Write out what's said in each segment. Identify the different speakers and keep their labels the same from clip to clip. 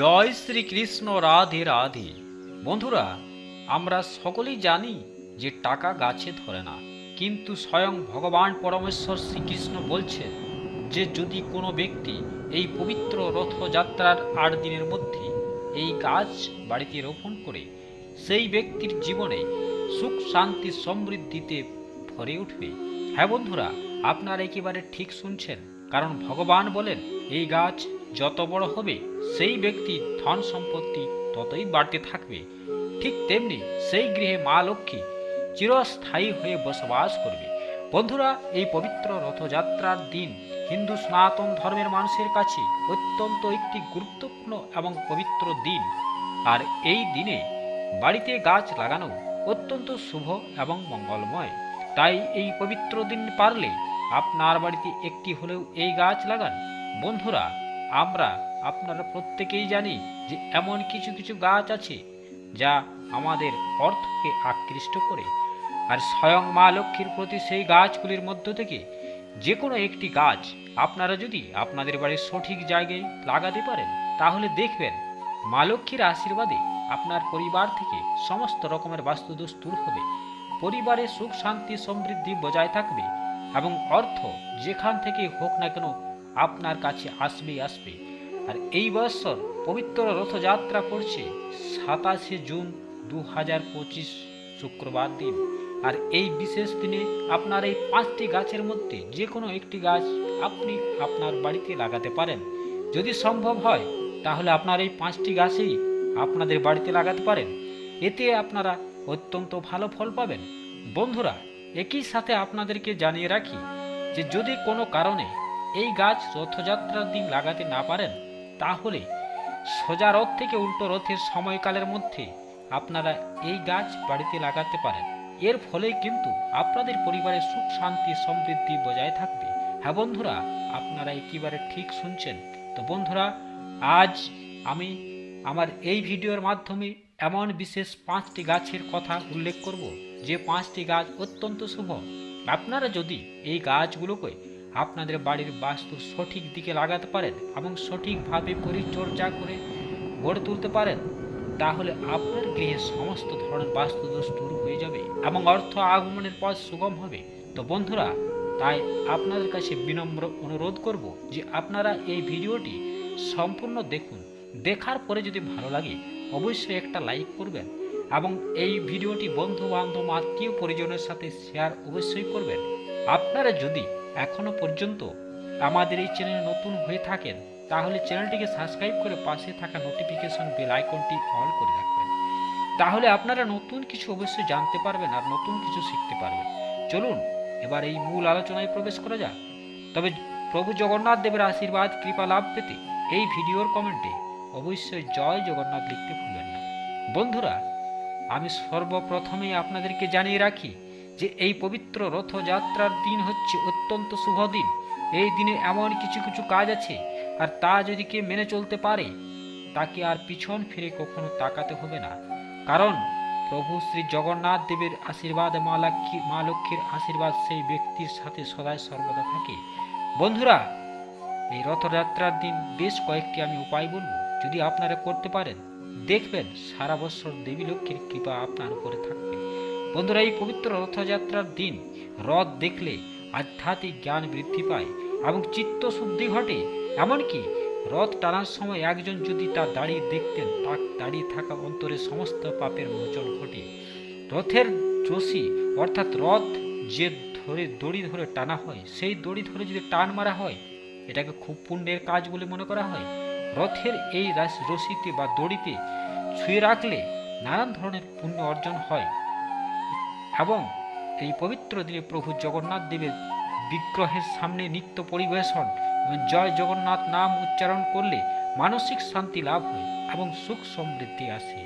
Speaker 1: জয় শ্রীকৃষ্ণ রাধে রাধে। বন্ধুরা, আমরা সকলেই জানি যে টাকা গাছে ধরে না। কিন্তু স্বয়ং ভগবান পরমেশ্বর শ্রীকৃষ্ণ বলছেন যে যদি কোনো ব্যক্তি এই পবিত্র রথযাত্রার আট দিনের মধ্যে এই গাছ বাড়িতে রোপণ করে, সেই ব্যক্তির জীবনে সুখ, শান্তি, সমৃদ্ধিতে ভরে উঠবে। হ্যাঁ বন্ধুরা, আপনারা একেবারে ঠিক শুনছেন, কারণ ভগবান বলেন, এই গাছ যত বড় হবে, সেই ব্যক্তির ধন সম্পত্তি ততই বাড়তে থাকবে। ঠিক তেমনি সেই গৃহে মা লক্ষ্মী চিরস্থায়ী হয়ে বসবাস করবে। বন্ধুরা, এই পবিত্র রথযাত্রার দিন হিন্দু সনাতন ধর্মের মানুষের কাছে অত্যন্ত একটি গুরুত্বপূর্ণ এবং পবিত্র দিন। আর এই দিনে বাড়িতে গাছ লাগানো অত্যন্ত শুভ এবং মঙ্গলময়। তাই এই পবিত্র দিন পারলে আপনার বাড়িতে একটি হলেও এই গাছ লাগান। বন্ধুরা আমরা আপনারা প্রত্যেকেই জানি যে এমন কিছু কিছু গাছ আছে যা আমাদের অর্থকে আকৃষ্ট করে। আর স্বয়ং মা লক্ষ্মীর প্রতি সেই গাছগুলির মধ্য থেকে যে কোনো একটি গাছ আপনারা যদি আপনাদের বাড়ির সঠিক জায়গায় লাগাতে পারেন, তাহলে দেখবেন মা লক্ষ্মীর আশীর্বাদে আপনার পরিবার থেকে সমস্ত রকমের বাস্তুদোষ দূর হবে। পরিবারে সুখ, শান্তি, সমৃদ্ধি বজায় থাকবে এবং অর্থ যেখান থেকে হোক না কেন আপনার কাছে আসবেই আসবে। আর এই বৎসর পবিত্র রথযাত্রা পড়ছে সাতাশে জুন দু হাজার পঁচিশ শুক্রবার দিন। আর এই বিশেষ দিনে আপনার এই পাঁচটি গাছের মধ্যে যে কোনো একটি গাছ আপনি আপনার বাড়িতে লাগাতে পারেন। যদি সম্ভব হয়, তাহলে আপনার এই পাঁচটি গাছেই আপনাদের বাড়িতে লাগাতে পারেন। এতে আপনারা অত্যন্ত ভালো ফল পাবেন। বন্ধুরা, একই সাথে আপনাদেরকে জানিয়ে রাখি যে যদি কোনো কারণে এই গাছ রথযাত্রার দিন লাগাতে না পারেন, তাহলে সোজা রথ থেকে উল্টো রথের সময়কালের মধ্যে আপনারা এই গাছ বাড়িতে লাগাতে পারেন। এর ফলে কিন্তু আপনাদের পরিবারের সুখ, শান্তি, সমৃদ্ধি বজায় থাকবে। হ্যাঁ বন্ধুরা, আপনারা একেবারে ঠিক শুনছেন। তো বন্ধুরা, আজ আমি আমার এই ভিডিওর মাধ্যমে এমন বিশেষ পাঁচটি গাছের কথা উল্লেখ করব, যে পাঁচটি গাছ অত্যন্ত শুভ। আপনারা যদি এই গাছগুলোকে আপনাদের বাড়ির বাস্তু সঠিক দিকে লাগাতে পারেন এবং সঠিকভাবে পরিচর্যা করে গড়ে তুলতে পারেন, তাহলে আপনার গৃহে সমস্ত ধরনের বাস্তুদোষ দূর হয়ে যাবে এবং অর্থ আগমনের পথ সুগম হবে। তো বন্ধুরা, তাই আপনাদের কাছে বিনম্র অনুরোধ করব যে আপনারা এই ভিডিওটি সম্পূর্ণ দেখুন। দেখার পরে যদি ভালো লাগে, অবশ্যই একটা লাইক করবেন এবং এই ভিডিওটি বন্ধু বান্ধব আত্মীয় পরিজনের সাথে শেয়ার অবশ্যই করবেন। আপনারা যদি এখনও পর্যন্ত আমাদের এই চ্যানেলে নতুন হয়ে থাকেন, তাহলে চ্যানেলটিকে সাবস্ক্রাইব করে পাশে থাকা নোটিফিকেশন বেল আইকনটি অল করে রাখবেন। তাহলে আপনারা নতুন কিছু অবশ্যই জানতে পারবেন আর নতুন কিছু শিখতে পারবেন। চলুন, এবার এই মূল আলোচনায় প্রবেশ করা যাক। তবে প্রভু জগন্নাথ দেবের আশীর্বাদ, কৃপা, লাভ পেতে এই ভিডিওর কমেন্টে অবশ্যই জয় জগন্নাথ লিখতে ভুলবেন না। বন্ধুরা, আমি সর্বপ্রথমেই আপনাদেরকে জানিয়ে রাখি যে এই পবিত্র রথযাত্রার দিন হচ্ছে অত্যন্ত শুভ দিন। এই দিনে এমন কিছু কিছু কাজ আছে, আর তা যদি কে মেনে চলতে পারে, তাকে আর পিছন ফিরে কখনো তাকাতে হবে না। কারণ প্রভু শ্রী জগন্নাথ দেবের আশীর্বাদ, মা লক্ষ্মী, মা লক্ষ্মীর আশীর্বাদ সেই ব্যক্তির সাথে সদাই সর্বদা থাকে। বন্ধুরা, এই রথযাত্রার দিন বেশ কয়েকটি আমি উপায় বলব। যদি আপনারা করতে পারেন, দেখবেন সারা বছর দেবী লক্ষ্মীর কৃপা আপনার উপরে থাকবে। বন্ধুরা, এই পবিত্র রথযাত্রার দিন রথ দেখলে আধ্যাত্মিক জ্ঞান বৃদ্ধি পায় এবং চিত্ত শুদ্ধি ঘটে। এমনকি রথ টানার সময় একজন যদি তা দাঁড়িয়ে দেখতেন তা দাঁড়িয়ে থাকা অন্তরে সমস্ত পাপের মোচন ঘটে। রথের রশি অর্থাৎ রথ যে ধরে, দড়ি ধরে টানা হয়, সেই দড়ি ধরে যদি টান মারা হয়, এটাকে খুব পুণ্যের কাজ বলে মনে করা হয়। রথের এই রশিতে বা দড়িতে ছুঁয়ে রাখলে নানান ধরনের পুণ্য অর্জন হয়। এবং এই পবিত্র দিনে প্রভু জগন্নাথ দেবের বিগ্রহের সামনে নিত্য পরিবেশন এবং জয় জগন্নাথ নাম উচ্চারণ করলে মানসিক শান্তি লাভ হয় এবং সুখ সমৃদ্ধি আসে।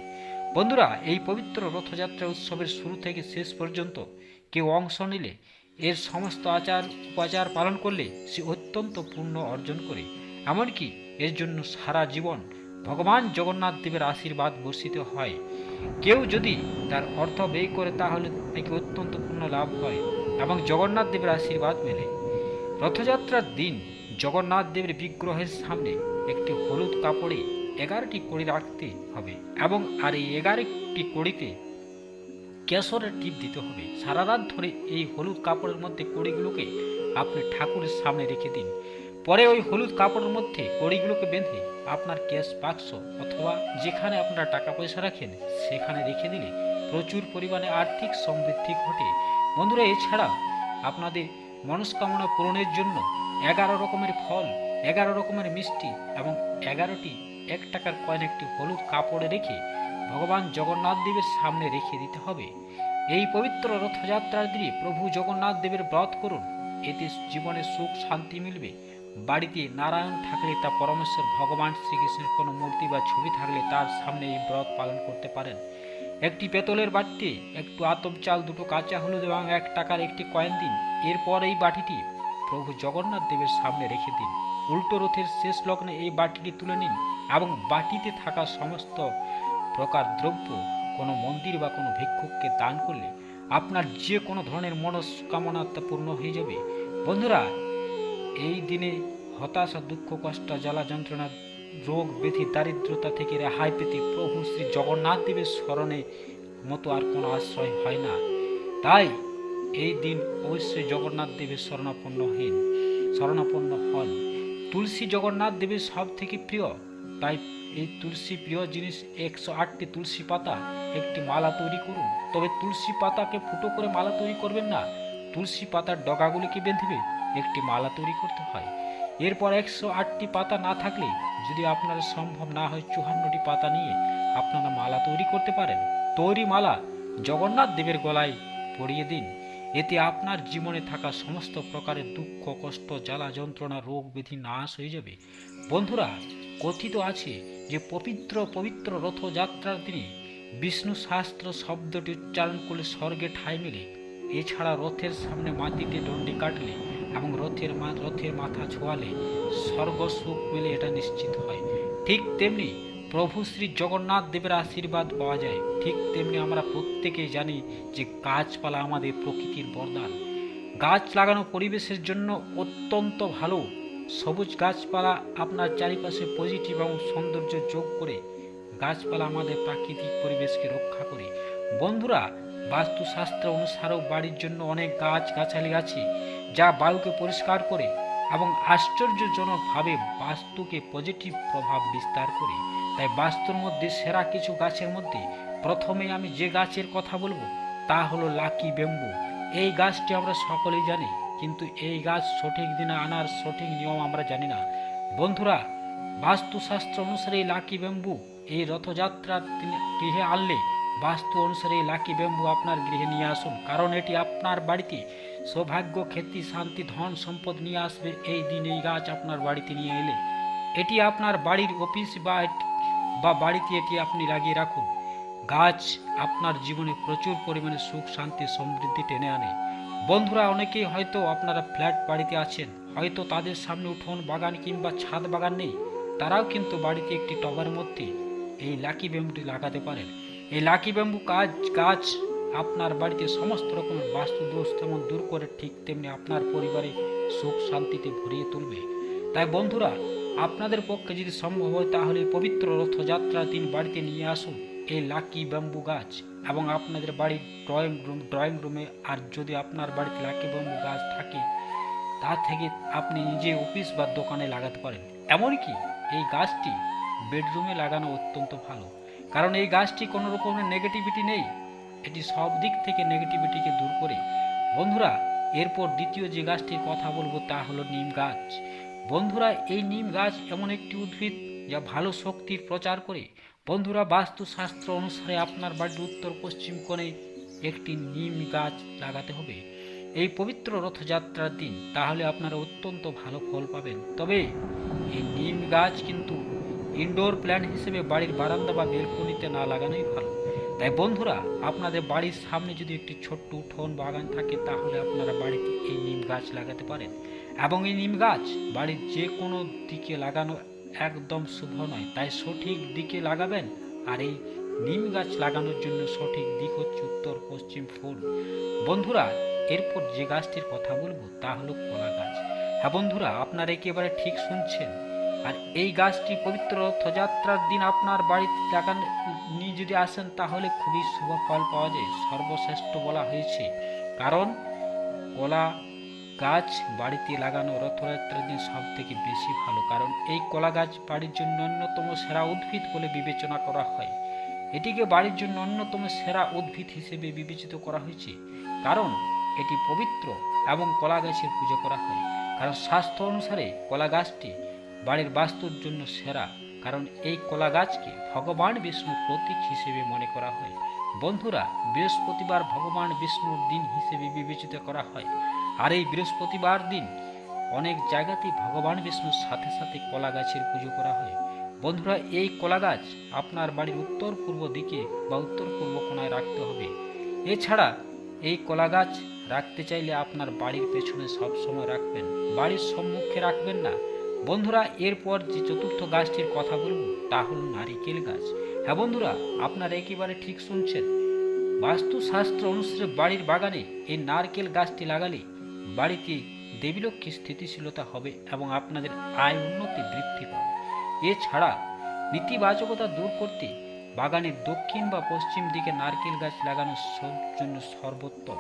Speaker 1: বন্ধুরা, এই পবিত্র রথযাত্রা উৎসবের শুরু থেকে শেষ পর্যন্ত কেউ অংশ নিলে, এর সমস্ত আচার উপাচার পালন করলে সে অত্যন্ত পুণ্য অর্জন করে। এমনকি এর জন্য সারা জীবন ভগবান জগন্নাথ দেবের আশীর্বাদ বর্ষিত হয়। কেউ যদি তার অর্থ ব্যয় করে তাহলে নাকি অত্যন্ত পূর্ণ লাভ হয় এবং জগন্নাথ দেবের আশীর্বাদ মেলে। রথযাত্রার দিন জগন্নাথ দেবের বিগ্রহের সামনে একটি হলুদ কাপড়ে এগারোটি কড়ি রাখতে হবে এবং আর এই এগারোটি কড়িতে কেশরের টিপ দিতে হবে। সারা রাত ধরে এই হলুদ কাপড়ের মধ্যে কড়িগুলোকে আপনি ঠাকুরের সামনে রেখে দিন। পরে ওই হলুদ কাপড়ের মধ্যে কড়িগুলোকে বেঁধে আপনার ক্যাশ বাক্স অথবা যেখানে আপনারা টাকা পয়সা রাখেন, সেখানে রেখে দিলে প্রচুর পরিমাণে আর্থিক সমৃদ্ধি ঘটে। বন্ধুরা, এছাড়া আপনাদের মনস্কামনা পূরণের জন্য এগারো রকমের ফল, এগারো রকমের মিষ্টি এবং এগারোটি এক টাকার কয়েন একটি হলুদ কাপড়ে রেখে ভগবান জগন্নাথ দেবের সামনে রেখে দিতে হবে। এই পবিত্র রথযাত্রার দিনে প্রভু জগন্নাথ দেবের ব্রত করুন। এতে জীবনে সুখ, শান্তি মিলবে। বাড়িতে নারায়ণ থাকলে তা পরমেশ্বর, ভগবান শ্রীকৃষ্ণের কোনো মূর্তি বা ছবি থাকলে তার সামনে এই ব্রত পালন করতে পারেন। একটি পেতলের বাটিতে একটু আতপ চাল, দুটো কাঁচা হলুদ এবং এক টাকার একটি কয়েন দিন। এরপর এই বাটিটি প্রভু জগন্নাথ দেবের সামনে রেখে দিন। উল্টো রথের শেষ লগ্নে এই বাটিটি তুলে নিন এবং বাটিতে থাকা সমস্ত প্রকার দ্রব্য, কোনো মন্দির বা কোনো ভিক্ষুককে দান করলে আপনার যে কোনো ধরনের মনস্কামনা পূর্ণ হয়ে যাবে। বন্ধুরা এই দিনে হতাশা দুঃখ, কষ্ট, জ্বালা যন্ত্রণা, রোগ ব্যাধি দারিদ্রতা থেকে রেহাই পেতে প্রভু শ্রী জগন্নাথ দেবের স্মরণে মতো আর কোনো আশ্রয় হয় না। তাই এই দিন অবশ্যই জগন্নাথ দেবের শরণাপন্ন হন শরণাপন্ন হন। তুলসী জগন্নাথ দেবের সব থেকে প্রিয়, তাই এই তুলসী প্রিয় জিনিস একশো আটটি তুলসী পাতা, একটি মালা তৈরি করুন। তবে তুলসী পাতাকে ফুটো করে মালা তৈরি করবেন না। তুলসী পাতার ডগাগুলিকে বেঁধবে একটি মালা তৈরি করতে হয়। এরপর একশো আটটি পাতা না থাকলে যদি আপনার সম্ভব না হয় চুহান্নটি পাতা নিয়ে আপনারা মালা তৈরি করতে পারেন। তৈরি মালা জগন্নাথ দেবের গলায় পরিয়ে দিন। এতে আপনার জীবনে থাকা সমস্ত প্রকারের দুঃখ, কষ্ট, জ্বালা যন্ত্রণা, রোগ ব্যাধি নাশ হয়ে যাবে। বন্ধুরা, কথিত আছে যে পবিত্র পবিত্র রথযাত্রার দিনে বিষ্ণু শাস্ত্র শব্দটি উচ্চারণ করলে স্বর্গে ঠাঁই মেলে। এছাড়া রথের সামনে মাটিতে দণ্ডি কাটলে এবং রথের মা, রথের মাথা ছোঁয়ালে স্বর্গ সুখ মেলে এটা নিশ্চিত হয়। ঠিক তেমনি প্রভু শ্রী জগন্নাথ দেবের আশীর্বাদ পাওয়া যায়। ঠিক তেমনি আমরা প্রত্যেকেই জানি যে গাছপালা আমাদের প্রকৃতির বরদান। গাছ লাগানো পরিবেশের জন্য অত্যন্ত ভালো। সবুজ গাছপালা আপনার চারিপাশে পজিটিভ এবং সৌন্দর্য যোগ করে গাছপালা আমাদের প্রাকৃতিক পরিবেশকে রক্ষা করে। বন্ধুরা বাস্তুশাস্ত্র অনুসারেও বাড়ির জন্য অনেক গাছ, গাছালি আছে, যা বায়ুকে পরিষ্কার করে এবং আশ্চর্যজনকভাবে বাস্তুকে পজিটিভ প্রভাব বিস্তার করে। তাই বাস্তুর মধ্যে সেরা কিছু গাছের মধ্যে প্রথমে আমি যে গাছের কথা বলব, তা হলো লাকি বেম্বু। এই গাছটি আমরা সকলেই জানি, কিন্তু এই গাছ সঠিক দিনে আনার সঠিক নিয়ম আমরা জানি না। বন্ধুরা, বাস্তুশাস্ত্র অনুসারে লাকি বেম্বু এই রথযাত্রার দিনে গৃহে আনলে বাস্তু অনুসারে লাকি বেম্বু আপনার গৃহে নিয়ে আসুন, কারণ এটি আপনার বাড়িতে সৌভাগ্য খ্যাতি শান্তি, ধন, সম্পদ নিয়ে আসবে। এই দিন এই গাছ আপনার বাড়িতে নিয়ে এলে এটি আপনার বাড়ির অফিস বা বা বাড়িতে এটি আপনি লাগিয়ে রাখুন। গাছ আপনার জীবনে প্রচুর পরিমাণে সুখ, শান্তি, সমৃদ্ধি টেনে আনে। বন্ধুরা, অনেকেই হয়তো আপনারা ফ্ল্যাট বাড়িতে আছেন, হয়তো তাদের সামনে উঠোন বাগান কিংবা ছাদ বাগান নেই, তারাও কিন্তু বাড়িতে একটি টবের মধ্যে এই লাকি ব্যাম্বুটি লাগাতে পারেন। এই লাকি ব্যাম্বু কাজ, গাছ আপনার বাড়িতে সমস্ত রকমের বাস্তু দোষ তেমন দূর করে ঠিক তেমনি আপনার পরিবারে সুখ শান্তিতে ভরিয়ে তুলবে। তাই বন্ধুরা, আপনাদের পক্ষে যদি সম্ভব হয় তাহলে পবিত্র রথযাত্রার দিন বাড়িতে নিয়ে আসুন এই লাকি ব্যাম্বু গাছ এবং আপনাদের বাড়ির ড্রয়িং রুম ড্রয়িং রুমে আর যদি আপনার বাড়িতে লাকি ব্যাম্বু গাছ থাকে, তা থেকে আপনি নিজে অফিস বা দোকানে লাগাতে পারেন। এমনকি এই গাছটি বেডরুমে লাগানো অত্যন্ত ভালো। কারণ এই গাছটি কোনো রকমের নেগেটিভিটি নেই। এটি সব দিক থেকে নেগেটিভিটিকে দূর করে। বন্ধুরা, এরপর দ্বিতীয় যে গাছটির কথা বলব তা হলো নিম গাছ। বন্ধুরা, এই নিম গাছ এমন একটি উদ্ভিদ যা ভালো শক্তির প্রচার করে। বন্ধুরা, বাস্তুশাস্ত্র অনুসারে আপনার বাড়ির উত্তর পশ্চিম কোণে একটি নিম গাছ লাগাতে হবে। এই পবিত্র রথযাত্রার দিন, তাহলে আপনারা অত্যন্ত ভালো ফল পাবেন। তবে এই নিম গাছ কিন্তু ইনডোর প্ল্যান্ট হিসেবে বাড়ির বারান্দা বা বেলকনিতে না লাগানোই ভালো। তাই বন্ধুরা, আপনাদের বাড়ির সামনে যদি একটি ছোট্ট উঠোন বাগান থাকে, তাহলে আপনারা বাড়িতে এই নিম গাছ লাগাতে পারেন। এবং এই নিম গাছ বাড়ির যে কোনো দিকে লাগানো একদম শুভ নয়। তাই সঠিক দিকে লাগাবেন আর এই নিম গাছ লাগানোর জন্য সঠিক দিক হচ্ছে উত্তর, পশ্চিম ফুল। বন্ধুরা, এরপর যে গাছটির কথা বলব, তা হলো কলা গাছ। হ্যাঁ বন্ধুরা, আপনারা একেবারে ঠিক শুনছেন। আর এই গাছটি পবিত্র রথযাত্রার দিন আপনার বাড়িতে লাগান নিয়ে যদি আসেন তাহলে খুবই শুভ ফল পাওয়া যায়, সর্বশ্রেষ্ঠ বলা হয়েছে। কারণ কলা গাছ বাড়িতে লাগানো রথযাত্রার দিন সব থেকে বেশি ভালো, কারণ এই কলা গাছ বাড়ির জন্য অন্যতম সেরা উদ্ভিদ বলে বিবেচনা করা হয়। এটিকে বাড়ির জন্য অন্যতম সেরা উদ্ভিদ হিসেবে বিবেচিত করা হয়েছে, কারণ এটি পবিত্র এবং কলা গাছের পুজো করা হয়। কারণ স্বাস্থ্য অনুসারে কলা গাছটি বাড়ির বাস্তুর জন্য সেরা, কারণ এই কলা গাছকে ভগবান বিষ্ণুর প্রতীক হিসেবে মনে করা হয়। বন্ধুরা, বৃহস্পতিবার ভগবান বিষ্ণুর দিন হিসেবে বিবেচিত করা হয়। আর এই বৃহস্পতিবার দিন অনেক জায়গাতেই ভগবান বিষ্ণুর সাথে সাথে কলা গাছের পুজো করা হয়। বন্ধুরা, এই কলা গাছ আপনার বাড়ির উত্তর পূর্ব দিকে বা উত্তর পূর্ব কোনায় রাখতে হবে। এছাড়া এই কলা গাছ রাখতে চাইলে আপনার বাড়ির পেছনে সব সময় রাখবেন। বাড়ির সম্মুখে রাখবেন না বন্ধুরা, এরপর যে চতুর্থ গাছটির কথা বলব, তা হল নারিকেল গাছ। হ্যাঁ বন্ধুরা, আপনারা একেবারে ঠিক শুনছেন। বাস্তুশাস্ত্র অনুসারে বাড়ির বাগানে এই নারকেল গাছটি লাগালে বাড়িতে দেবীলক্ষ্মী স্থিতিশীলতা হবে এবং আপনাদের আয় উন্নতি বৃদ্ধি পাবে। এছাড়া নেতিবাচকতা দূর করতে বাগানের দক্ষিণ বা পশ্চিম দিকে নারকেল গাছ লাগানোর জন্য সর্বোত্তম।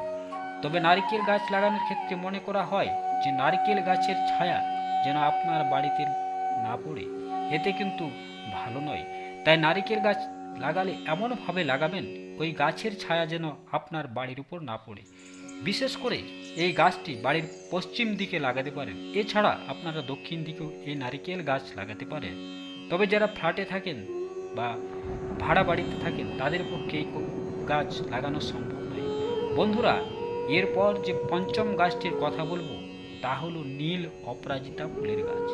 Speaker 1: তবে নারকেল গাছ লাগানোর ক্ষেত্রে মনে করা হয় যে, নারকেল গাছের ছায়া যেন আপনার বাড়িতে না পড়ে। এতে কিন্তু ভালো নয়। তাই নারকেল গাছ লাগালে এমনভাবে লাগাবেন, ওই গাছের ছায়া যেন আপনার বাড়ির উপর না পড়ে। বিশেষ করে এই গাছটি বাড়ির পশ্চিম দিকে লাগাতে পারেন। এছাড়া আপনারা দক্ষিণ দিকেও এই নারিকেল গাছ লাগাতে পারেন। তবে যারা ফ্ল্যাটে থাকেন বা ভাড়া বাড়িতে থাকেন, তাদের পক্ষে এই গাছ লাগানো সম্ভব নয়। বন্ধুরা, এরপর যে পঞ্চম গাছটির কথা বলব তা হলো নীল অপরাজিতা ফুলের গাছ।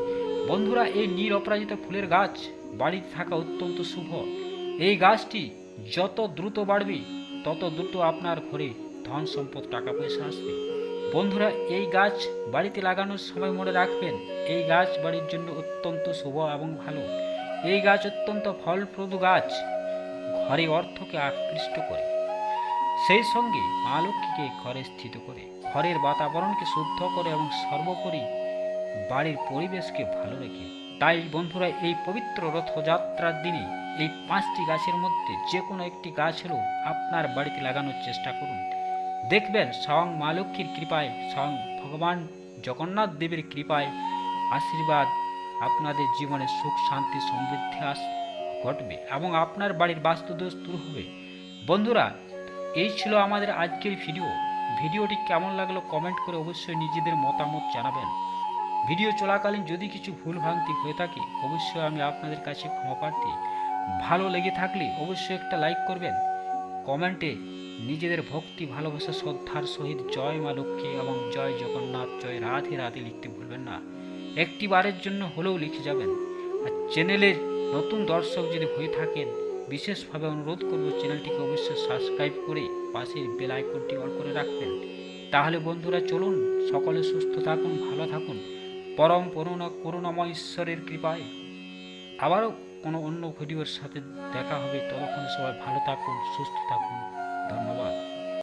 Speaker 1: বন্ধুরা, এই নীল অপরাজিতা ফুলের গাছ বাড়িতে থাকা অত্যন্ত শুভ। এই গাছটি যত দ্রুত বাড়বে, তত দ্রুত আপনার ঘরে ধন সম্পদ, টাকা পয়সা আসবে। বন্ধুরা, এই গাছ বাড়িতে লাগানোর সময় মনে রাখবেন, এই গাছ বাড়ির জন্য অত্যন্ত শুভ এবং ভালো। এই গাছ অত্যন্ত ফলপ্রদ গাছ, ঘরে অর্থকে আকৃষ্ট করে। সেই সঙ্গে মা লক্ষ্মীকে ঘরে স্থিত করে। ঘরের বাতাবরণকে শুদ্ধ করে এবং সর্বোপরি বাড়ির পরিবেশকে ভালো রেখে। তাই বন্ধুরা, এই পবিত্র রথযাত্রার দিনে এই পাঁচটি গাছের মধ্যে যে কোনো একটি গাছ হলেও আপনার বাড়িতে লাগানোর চেষ্টা করুন। দেখবেন স্বয়ং মা লক্ষ্মীর কৃপায়, স্বয়ং ভগবান জগন্নাথ দেবের কৃপায় আশীর্বাদ আপনাদের জীবনে সুখ, শান্তি, সমৃদ্ধি আস ঘটবে এবং আপনার বাড়ির বাস্তুদোষ দূর হবে। বন্ধুরা, এই ছিল আমাদের আজকের ভিডিও ভিডিওটি কেমন লাগল কমেন্ট করে অবশ্যই নিজেদের মতামত জানাবেন। ভিডিও চলাকালীন যদি কিছু ভুল ভ্রান্তি হয়ে থাকে, অবশ্যই আমি আপনাদের কাছে ক্ষমা প্রার্থী। ভালো লেগে থাকলে অবশ্যই একটা লাইক করবেন। কমেন্টে নিজেদের ভক্তি, ভালোবাসা, শ্রদ্ধার সহিত জয় মা লক্ষ্মী এবং জয় জগন্নাথ, জয় রাধে রাধে লিখতে ভুলবেন না। একটি বারের জন্য হলেও লিখে যাবেন। আর চ্যানেলের নতুন দর্শক যদি হয়ে থাকেন বিশেষভাবে অনুরোধ করব চ্যানেলটিকে অবশ্যই সাবস্ক্রাইব করে পাশের বেল আইকনটি অন করে রাখবেন। তাহলে বন্ধুরা চলুন, সকলে সুস্থ থাকুন, ভালো থাকুন। পরম করুণা, করুণাময় ঈশ্বরের কৃপায়। আবারও কোনো অন্য ভিডিওর সাথে দেখা হবে। ততক্ষণ সবাই ভালো থাকুন, সুস্থ থাকুন। ধন্যবাদ।